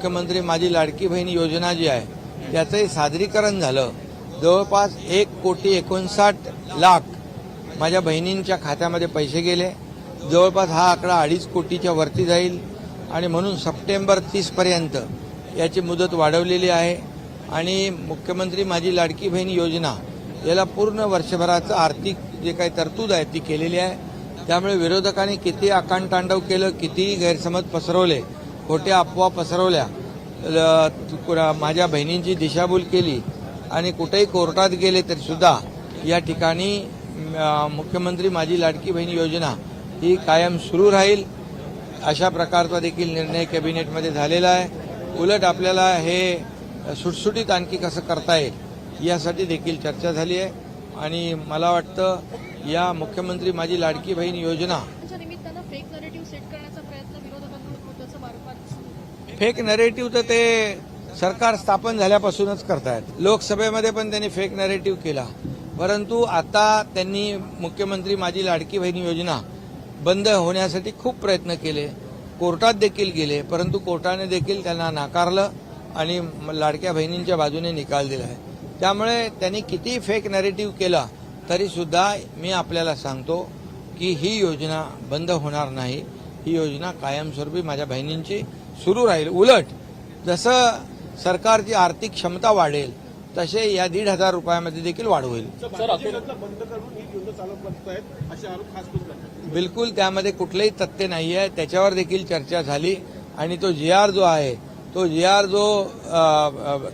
मुख्यमंत्री माझी लाडकी बहीण योजना जी आहे त्याचंही सादरीकरण झालं. जवळपास एक कोटी एकोणसाठ लाख माझ्या बहिणींच्या खात्यामध्ये पैसे गेले. जवळपास हा आकडा अडीच कोटीच्या वरती जाईल आणि म्हणून सप्टेंबर तीसपर्यंत याची मुदत वाढवलेली आहे. आणि मुख्यमंत्री माझी लाडकी बहीण योजना याला पूर्ण वर्षभराचं आर्थिक जे काही तरतूद आहे ती केलेली आहे. त्यामुळे विरोधकांनी किती आकांडतांडव केलं कितीही गैरसमज पसरवले खोट्या अफवा पसरवल्या. माझ्या बहिणींची दिशाभूल केली आणि कुठेही कोर्टात गेले तरी सुद्धा या ठिकाणी मुख्यमंत्री माझी लाडकी बहीण योजना ही कायम सुरू राहील. अशा प्रकारचा देखील निर्णय कॅबिनेटमध्ये झालेला आहे. उलट आपल्याला हे सुटसुटीत आणखी कसं करता येईल यासाठी देखील चर्चा झाली आहे. आणि मला वाटतं या मुख्यमंत्री माझी लाडकी बहीण योजना फेक नरेटिव्ह तर ते सरकार स्थापन झाल्यापासूनच करतायत. लोकसभेमध्ये पण त्यांनी फेक नरेटिव्ह केला. परंतु आता त्यांनी मुख्यमंत्री माझी लाडकी बहीण योजना बंद होण्यासाठी खूप प्रयत्न केले. कोर्टात देखील गेले परंतु कोर्टाने देखील त्यांना नाकारलं आणि लाडक्या बहिणींच्या बाजूने निकाल दिला आहे. त्यामुळे त्यांनी किती फेक नरेटिव्ह केला तरी सुद्धा मी आपल्याला सांगतो की ही योजना बंद होणार नाही. ही योजना कायमस्वरूपी माझ्या बहिणींची सुरू राहील. उलट जसं सरकारची आर्थिक क्षमता वाढेल तसे या दीड हजार रुपयामध्ये देखील वाढ होईल. बिलकुल त्यामध्ये कुठलंही तथ्य नाही आहे. त्याच्यावर देखील चर्चा झाली. आणि तो जी आर जो आहे तो जी आर जो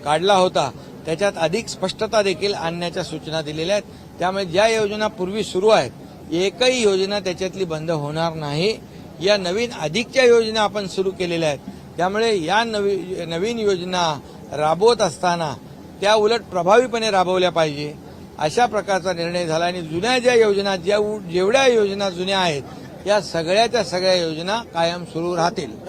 काढला होता त्याच्यात अधिक स्पष्टता देखील आणण्याच्या सूचना दिलेल्या आहेत. त्यामुळे ज्या योजना पूर्वी सुरू आहेत एकही योजना त्याच्यातली बंद होणार नाही. या नवीन अधिकच्या योजना आपण सुरू केलेल्या आहेत. त्यामुळे या नवी नवीन योजना राबवत असताना त्या उलट प्रभावीपणे राबवल्या पाहिजे. अशा प्रकारचा निर्णय झाला आणि जुन्या ज्या योजना ज्या जेवढ्या योजना जुन्या आहेत या सगळ्याच्या सगळ्या योजना कायम सुरू राहतील.